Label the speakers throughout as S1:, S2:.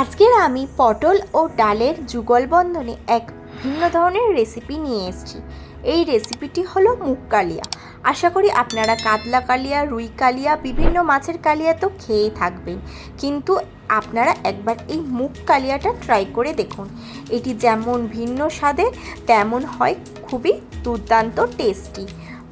S1: আজকের আমি পটল ও ডালের যুগলবন্ধনে এক ভিন্ন ধরনের রেসিপি নিয়ে এসেছি। এই রেসিপিটি হলো মুগ কালিয়া। আশা করি আপনারা কাতলা কালিয়া, রুই কালিয়া, বিভিন্ন মাছের কালিয়া তো খেয়েই থাকবেন। কিন্তু আপনারা একবার এই মুগ কালিয়াটা ট্রাই করে দেখুন। এটি যেমন ভিন্ন স্বাদের তেমন হয় খুবই দুর্দান্ত টেস্টি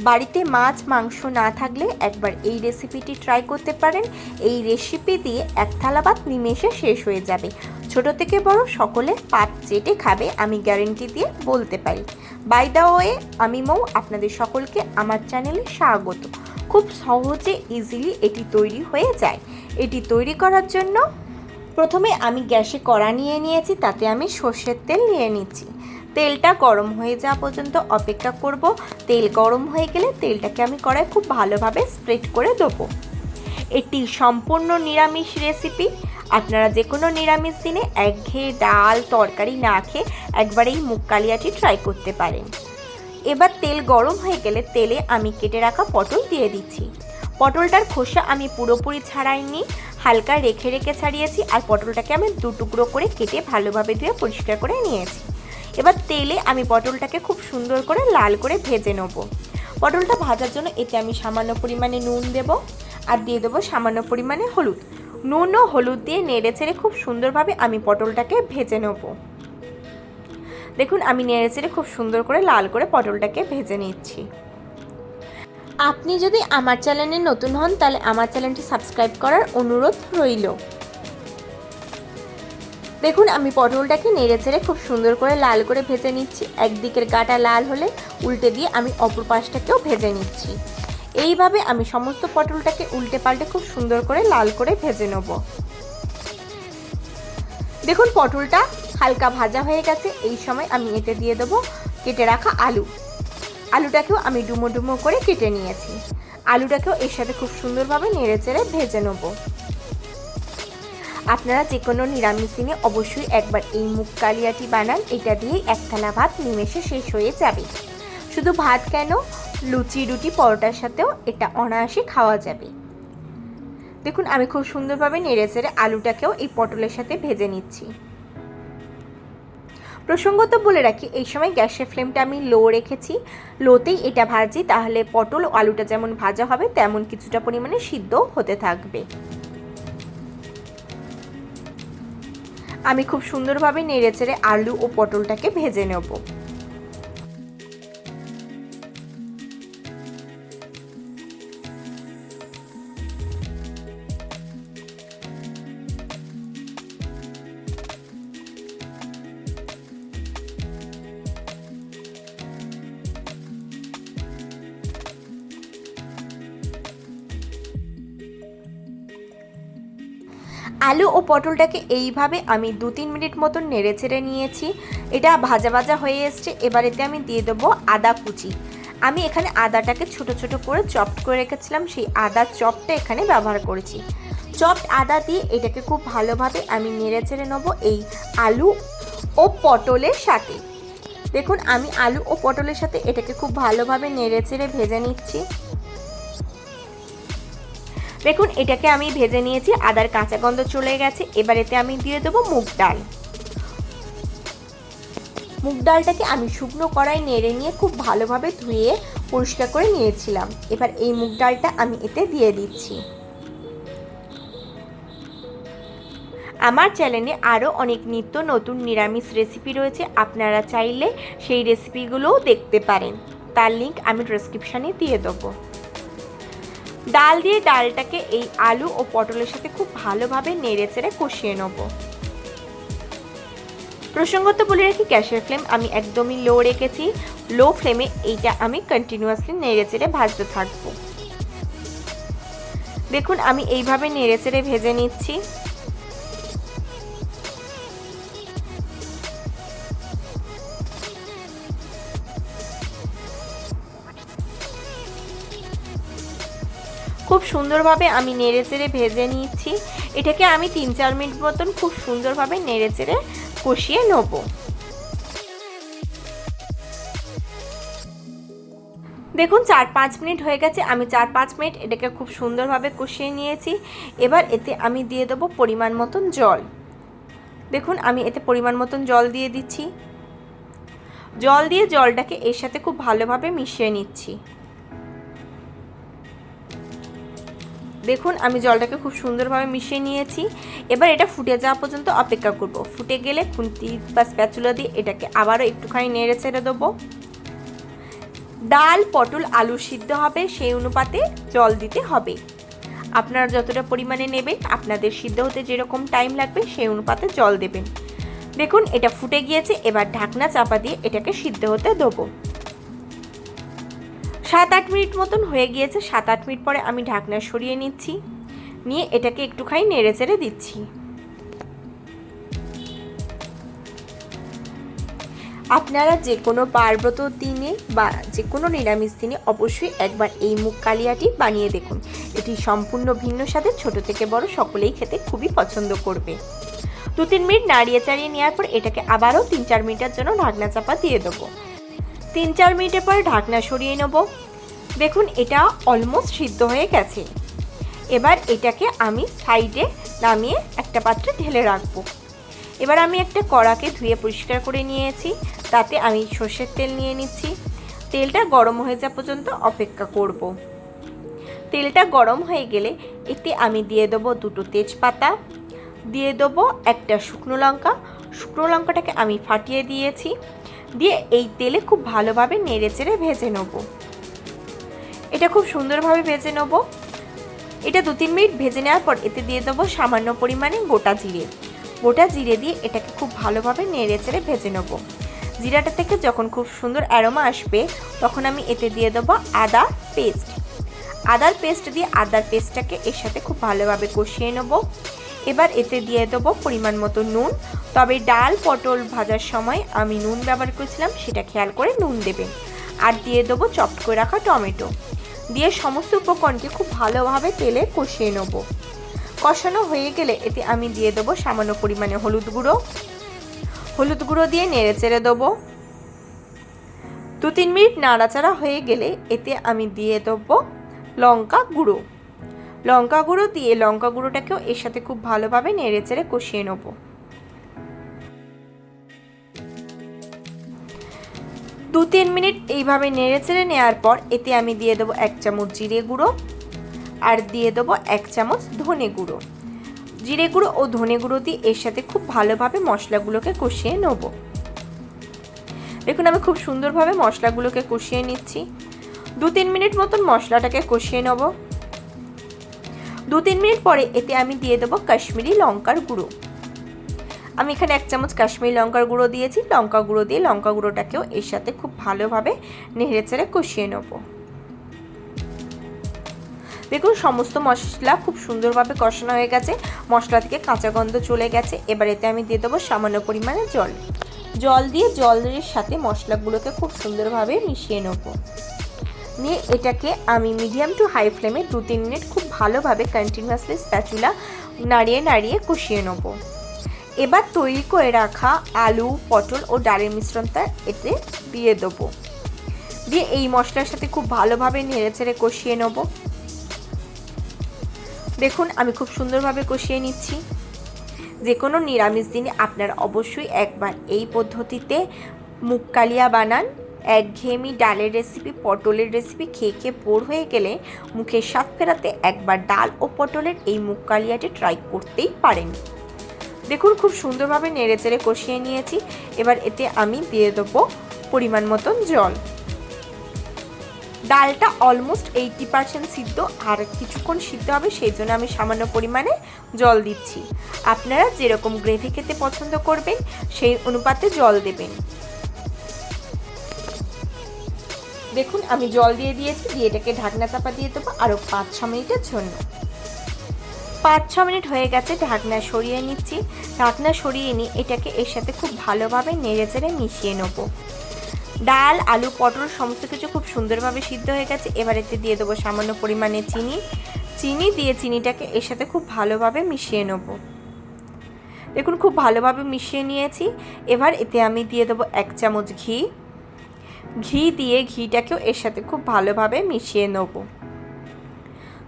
S1: বাড়িতে মাছ, মাংস না থাকলে একবার এই রেসিপিটি ট্রাই করতে পারেন। এই রেসিপি দিয়ে এক থালা ভাত নিমেষে শেষ হয়ে যাবে। ছোট থেকে বড় সকলে পাত চেটে খাবে, আমি গ্যারেন্টি দিয়ে বলতে পারি। বাই দা ওয়ে আমি মৌ, আপনাদের সকলকে আমার চ্যানেলে স্বাগত। খুব সহজে ইজিলি এটি তৈরি হয়ে যায়। এটি তৈরি করার জন্য প্রথমে আমি গ্যাসে কড়া নিয়ে নিয়েছি, তাতে আমি সর্ষের তেল নিয়ে নিচ্ছি। তেলটা গরম হয়ে যাওয়া পর্যন্ত অপেক্ষা করব। তেল গরম হয়ে গেলে তেলটাকে আমি কড়াই খুব ভালোভাবে স্প্রেড করে দেবো। এটি সম্পূর্ণ নিরামিষ রেসিপি আপনারা যে কোনো নিরামিষ দিনে একঘেয়ে ডাল, তরকারি না খেয়ে একবার এই মুগ কালিয়াটি ট্রাই করতে পারেন। এবার তেল গরম হয়ে গেলে তেলে আমি কেটে রাখা পটল দিয়ে দিচ্ছি। পটলটার খোসা আমি পুরোপুরি ছাড়াইনি, হালকা রেখে রেখে ছাড়িয়েছি আর পটলটাকে আমি দু টুকরো করে কেটে ভালোভাবে ধুয়ে পরিষ্কার করে নিয়েছি। এবার তেলে আমি পটলটাকে খুব সুন্দর করে লাল করে ভেজে নেব। পটলটা ভাজার জন্য এতে আমি সামান্য পরিমাণে নুন দেব আর দিয়ে দেবো সামান্য পরিমাণে হলুদ। নুন ও হলুদ দিয়ে নেড়ে ছেড়ে খুব সুন্দরভাবে আমি পটলটাকে ভেজে নেব। দেখুন, আমি নেড়ে চেড়ে খুব সুন্দর করে লাল করে পটলটাকে ভেজে নিচ্ছি। আপনি যদি আমার চ্যানেলে নতুন হন, তাহলে আমার চ্যানেলটি সাবস্ক্রাইব করার অনুরোধ রইল। দেখুন, আমি পটলটাকে নেড়ে চেড়ে খুব সুন্দর করে লাল করে ভেজে নিচ্ছি। একদিকের গাটা লাল হলে উল্টে দিয়ে আমি অপর পাশটাকেও ভেজে নিচ্ছি। এইভাবে আমি সমস্ত পটলটাকে উল্টে পাল্টে খুব সুন্দর করে লাল করে ভেজে নেব। দেখুন, পটলটা হালকা ভাজা হয়ে গেছে। এই সময় আমি এতে দিয়ে দেবো কেটে রাখা আলু। আলুটাকেও আমি ডুমো ডুমো করে কেটে নিয়েছি। আলুটাকেও এর সাথে খুব সুন্দরভাবে নেড়ে চেড়ে ভেজে নেব। আপনারা যে কোনো নিরামিষ দিনে অবশ্যই একবার এই মুগ কালিয়াটি বানান, এটা দিয়েই এক থালা ভাত নিমেষে শেষ হয়ে যাবে। শুধু ভাত কেন? লুচি, রুটি, পরোটার সাথেও এটা অনায়াসে খাওয়া যাবে। দেখুন, আমি খুব সুন্দরভাবে নেড়ে চেড়ে আলুটাকেও এই পটলের সাথে ভেজে নিচ্ছি। প্রসঙ্গত বলে রাখি, এই সময় গ্যাসের ফ্লেমটা আমি লো রেখেছি। লোতেই এটা ভাজি, তাহলে পটল আলুটা যেমন ভাজা হবে, তেমন কিছুটা পরিমাণে সিদ্ধ হতে থাকবে। আমি খুব সুন্দরভাবে নেড়ে চেড়ে আলু ও পটলটাকে ভেজে নেব। আলু ও পটলটাকে এইভাবে আমি দু তিন মিনিট মতন নেড়ে ছেড়ে নিয়েছি। এটা ভাজা ভাজা হয়ে এসছে। এবার এতে আমি দিয়ে দেবো আদা কুচি। আমি এখানে আদাটাকে ছোট ছোট করে চপড করে রেখেছিলাম। সেই আদা চপটা এখানে ব্যবহার করেছি। চপড আদা দিয়ে এটাকে খুব ভালোভাবে আমি নেড়ে ছেড়ে নেব এই আলু ও পটলের সাথে। দেখুন, আমি আলু ও পটলের সাথে এটাকে খুব ভালোভাবে নেড়ে চেড়ে ভেজে নিচ্ছি। দেখুন, এটাকে আমি ভেজে নিয়েছি, আদার কাঁচা গন্ধ চলে গেছে, এবার এতে আমি দিয়ে দেবো মুগ ডাল। মুগ ডালটাকে আমি শুকনো কড়াই নেড়ে নিয়ে খুব ভালোভাবে ধুয়ে পরিষ্কার করে নিয়েছিলাম। এবার এই মুগ ডালটা আমি এতে দিয়ে দিচ্ছি। আমার চ্যানেলে আরও অনেক নিত্য নতুন নিরামিষ রেসিপি রয়েছে, আপনারা চাইলে সেই রেসিপিগুলোও দেখতে পারেন। তার লিঙ্ক আমি ডেসক্রিপশানে দিয়ে দেবো। ডাল দিয়ে ডালটাকে এই আলু ও পটলের সাথে খুব ভালোভাবে নেড়ে চেড়ে কষিয়ে নেব। প্রসঙ্গত বলে রাখি, গ্যাসের ফ্লেম আমি একদমই লো রেখেছি। লো ফ্লেমে এইটা আমি কন্টিনিউয়াসলি নেড়ে চেড়ে ভাজতে থাকব। দেখুন, আমি এইভাবে নেড়ে চেড়ে ভেজে নিচ্ছি। খুব সুন্দরভাবে আমি নেড়ে চেড়ে ভেজে নিচ্ছি। এটাকে আমি তিন চার মিনিট মতন খুব সুন্দরভাবে নেড়ে চেড়ে কষিয়ে নেব। দেখুন, চার পাঁচ মিনিট হয়ে গেছে, আমি চার পাঁচ মিনিট এটাকে খুব সুন্দরভাবে কষিয়ে নিয়েছি। এবার এতে আমি দিয়ে দেবো পরিমাণ মতন জল। দেখুন, আমি এতে পরিমাণ মতন জল দিয়ে দিচ্ছি। জল দিয়ে জলটাকে এর সাথে খুব ভালোভাবে মিশিয়ে নিচ্ছি। দেখুন, আমি জলটাকে খুব সুন্দরভাবে মিশিয়ে নিয়েছি। এবার এটা ফুটে যাওয়া পর্যন্ত অপেক্ষা করব। ফুটে গেলে খুন্তি বা স্প্যাচুলা দিয়ে এটাকে আবারও একটুখানি নেড়ে ছেড়ে দেবো। ডাল, পটল, আলু সিদ্ধ হবে, সেই অনুপাতে জল দিতে হবে। আপনারা যতটা পরিমাণে নেবেন, আপনাদের সিদ্ধ হতে যেরকম টাইম লাগবে, সেই অনুপাতে জল দেবেন। দেখুন, এটা ফুটে গিয়েছে, এবার ঢাকনা চাপা দিয়ে এটাকে সিদ্ধ হতে দেবো। সাত আট মিনিট মতন হয়ে গিয়েছে। সাত আট মিনিট পরে আমি ঢাকনা সরিয়ে নিচ্ছি। নিয়ে এটাকে একটুখানি নেড়ে চেড়ে দিচ্ছি। আপনারা যে কোনো পার্বত দিনে বা যে কোনো নিরামিষ দিনে অবশ্যই একবার এই মুখ কালিয়াটি বানিয়ে দেখুন। এটি সম্পূর্ণ ভিন্ন স্বাদে ছোট থেকে বড়, সকলেই খেতে খুবই পছন্দ করবে। দু তিন মিনিট নাড়িয়ে চাড়িয়ে নেওয়ার পর এটাকে আবারও তিন চার মিনিটের জন্য ঢাকনা চাপা দিয়ে দেবো। তিন চার মিনিটের পর ঢাকনা সরিয়ে নেব। দেখুন, এটা অলমোস্ট সিদ্ধ হয়ে গেছে। এবার এটাকে আমি সাইডে নামিয়ে একটা পাত্রে ঢেলে রাখব। এবার আমি একটা কড়াকে ধুয়ে পরিষ্কার করে নিয়েছি। তাতে আমি সর্ষের তেল নিয়ে নিচ্ছি। তেলটা গরম হয়ে যাওয়া পর্যন্ত অপেক্ষা করব। তেলটা গরম হয়ে গেলে এতে আমি দিয়ে দেবো দুটো তেজপাতা। দিয়ে দেবো একটা শুকনো লঙ্কা। শুকনো লঙ্কাটাকে আমি ফাটিয়ে দিয়েছি। দিয়ে এই তেলে খুব ভালোভাবে নেড়ে চেড়ে ভেজে নেব। এটা খুব সুন্দরভাবে ভেজে নেব। এটা দু তিন মিনিট ভেজে নেওয়ার পর এতে দিয়ে দেবো সামান্য পরিমাণে গোটা জিরে। গোটা জিরে দিয়ে এটাকে খুব ভালোভাবে নেড়ে চেড়ে ভেজে নেব। জিরাটা থেকে যখন খুব সুন্দর অ্যারোমা আসবে, তখন আমি এতে দিয়ে দেবো আদা পেস্ট। আদার পেস্ট দিয়ে আদার পেস্টটাকে এর সাথে খুব ভালোভাবে কষিয়ে নেব। এবার এতে দিয়ে দেবো পরিমাণ মতো নুন তবে ডাল পটল ভাজার সময় আমি নুন ব্যবহার করেছিলাম, সেটা খেয়াল করে নুন দেবেন। আর দিয়ে দেবো চপড করে রাখা টমেটো। দিয়ে সমস্ত উপকরণকে খুব ভালোভাবে তেলে কষিয়ে নেব। কষানো হয়ে গেলে এতে আমি দিয়ে দেবো সামান্য পরিমাণে হলুদ গুঁড়ো। হলুদ গুঁড়ো দিয়ে নেড়ে চেড়ে দেবো। দু তিন মিনিট নাড়াচাড়া হয়ে গেলে এতে আমি দিয়ে দেবো লঙ্কা গুঁড়ো। লঙ্কা গুঁড়ো দিয়ে লঙ্কা গুঁড়োটাকেও এর সাথে খুব ভালোভাবে নেড়ে চেড়ে কষিয়ে নেব। দু তিন মিনিট এইভাবে নেড়ে চেড়ে নেওয়ার পর এতে আমি দিয়ে দেবো এক চামচ জিরে গুঁড়ো আর দিয়ে দেবো এক চামচ ধনে গুঁড়ো। জিরে গুঁড়ো ও ধনে গুঁড়ো দিয়ে এর সাথে খুব ভালোভাবে মশলাগুলোকে কষিয়ে নেব। দেখুন আমি খুব সুন্দরভাবে মশলাগুলোকে কষিয়ে নিচ্ছি। দু তিন মিনিট মতন মশলাটাকে কষিয়ে নেব। দু তিন মিনিট পরে এতে আমি দিয়ে দেবো কাশ্মীরি লঙ্কার গুঁড়ো। আমি এখানে এক চামচ কাশ্মীরি লঙ্কার গুঁড়ো দিয়েছি। লঙ্কা গুঁড়ো দিয়ে লঙ্কা গুঁড়োটাকেও এর সাথে খুব ভালোভাবে নেড়ে চেড়ে কষিয়ে নেব। দেখুন, সমস্ত মশলা খুব সুন্দরভাবে কষানো হয়ে গেছে। মশলা থেকে কাঁচা গন্ধ চলে গেছে। এবার এতে আমি দিয়ে দেবো সামান্য পরিমাণে জল। জল দিয়ে জলের সাথে মশলাগুলোকে খুব সুন্দরভাবে মিশিয়ে নেব। নিয়ে এটাকে আমি মিডিয়াম টু হাই ফ্লেমে দু তিন মিনিট খুব ভালোভাবে কন্টিনিউয়াসলি স্প্যাচুলা নাড়িয়ে নাড়িয়ে কষিয়ে নেব। এবার তৈরি করে রাখা আলু, পটল ও ডালের মিশ্রণটা এতে দিয়ে দেবো। দিয়ে এই মশলার সাথে খুব ভালোভাবে নেড়ে চেড়ে কষিয়ে নেব। দেখুন, আমি খুব সুন্দরভাবে কষিয়ে নিচ্ছি। যে কোনো নিরামিষ দিনে আপনারা অবশ্যই একবার এই পদ্ধতিতে মুগ কালিয়া বানান। একঘেয়েমি ডালের রেসিপি পটলের রেসিপি খেয়ে খেয়ে বোর হয়ে গেলে মুখের স্বাদ ফেরাতে একবার ডাল ও পটলের এই মুগ কালিয়াটি ট্রাই করতেই পারেন। দেখুন, খুব সুন্দরভাবে নেড়ে চেড়ে কষিয়ে নিয়েছি। এবার এতে আমি দিয়ে দেবো পরিমাণ মতন জল। ডালটা অলমোস্ট এইটি পার্সেন্ট সিদ্ধ আর কিছুক্ষণ সিদ্ধ হবে, সেই জন্য আমি সামান্য পরিমাণে জল দিচ্ছি। আপনারা যেরকম গ্রেভি খেতে পছন্দ করবেন, সেই অনুপাতে জল দেবেন। দেখুন, আমি জল দিয়ে দিয়েছি, দিয়ে এটাকে ঢাকনা চাপা দিয়ে দেবো আরও পাঁচ ছ মিনিটের জন্য। পাঁচ ছ মিনিট হয়ে গেছে ঢাকনা সরিয়ে নিচ্ছি। ঢাকনা সরিয়ে নিয়ে এটাকে এর সাথে খুব ভালোভাবে নেড়ে চেড়ে মিশিয়ে নেব। ডাল, আলু, পটল সমস্ত কিছু খুব সুন্দরভাবে সিদ্ধ হয়ে গেছে। এবার এতে দিয়ে দেবো সামান্য পরিমাণে চিনি। চিনি দিয়ে চিনিটাকে এর সাথে খুব ভালোভাবে মিশিয়ে নেব। দেখুন, খুব ভালোভাবে মিশিয়ে নিয়েছি। এবার এতে আমি দিয়ে দেবো এক চামচ ঘি। ঘি দিয়ে ঘিটাকেও এর সাথে খুব ভালোভাবে মিশিয়ে নেব।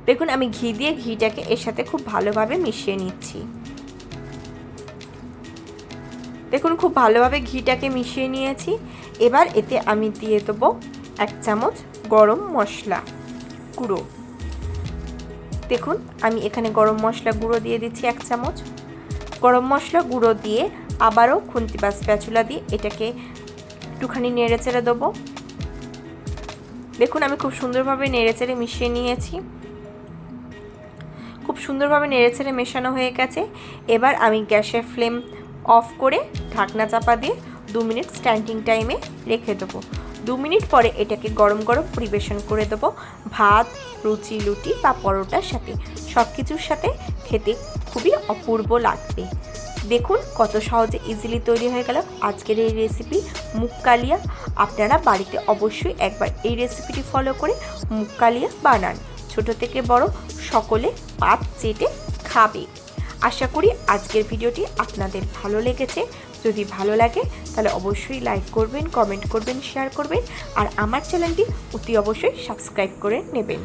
S1: দেখুন, আমি ঘি দিয়ে ঘিটাকে এর সাথে খুব ভালোভাবে মিশিয়ে নিচ্ছি। দেখুন, খুব ভালোভাবে ঘিটাকে মিশিয়ে নিয়েছি। এবার এতে আমি দিয়ে দেবো এক চামচ গরম মশলা গুঁড়ো। দেখুন, আমি এখানে গরম মশলা গুঁড়ো দিয়ে দিচ্ছি এক চামচ। গরম মশলা গুঁড়ো দিয়ে আবারও খুন্তি বা স্প্যাচুলা দিয়ে এটাকে একটুখানি নেড়ে চেড়ে দেবো। দেখুন, আমি খুব সুন্দরভাবে নেড়ে চেড়ে মিশিয়ে নিয়েছি। খুব সুন্দরভাবে নেড়ে চেড়ে মেশানো হয়ে গেছে। এবার আমি গ্যাসের ফ্লেম অফ করে ঢাকনা চাপা দিয়ে দু মিনিট স্ট্যান্ডিং টাইমে রেখে দেবো। দু মিনিট পরে এটাকে গরম গরম পরিবেশন করে দেবো। ভাত, রুচি, লুটি বা পরোটার সাথে। সব কিছুর সাথে খেতে খুবই অপূর্ব লাগবে। দেখুন কত সহজে ইজিলি তৈরি হয়ে গেল আজকের এই রেসিপি মুগ কালিয়া আপনারা বাড়িতে অবশ্যই একবার এই রেসিপিটি ফলো করে মুগ কালিয়া বানান। ছোট থেকে বড় সকলে পাত চেটে খাবে। আশা করি আজকের ভিডিওটি আপনাদের ভালো লেগেছে। যদি ভালো লাগে, তাহলে অবশ্যই লাইক করবেন, কমেন্ট করবেন শেয়ার করবেন, আর আমার চ্যানেলটি অতি অবশ্যই সাবস্ক্রাইব করে নেবেন।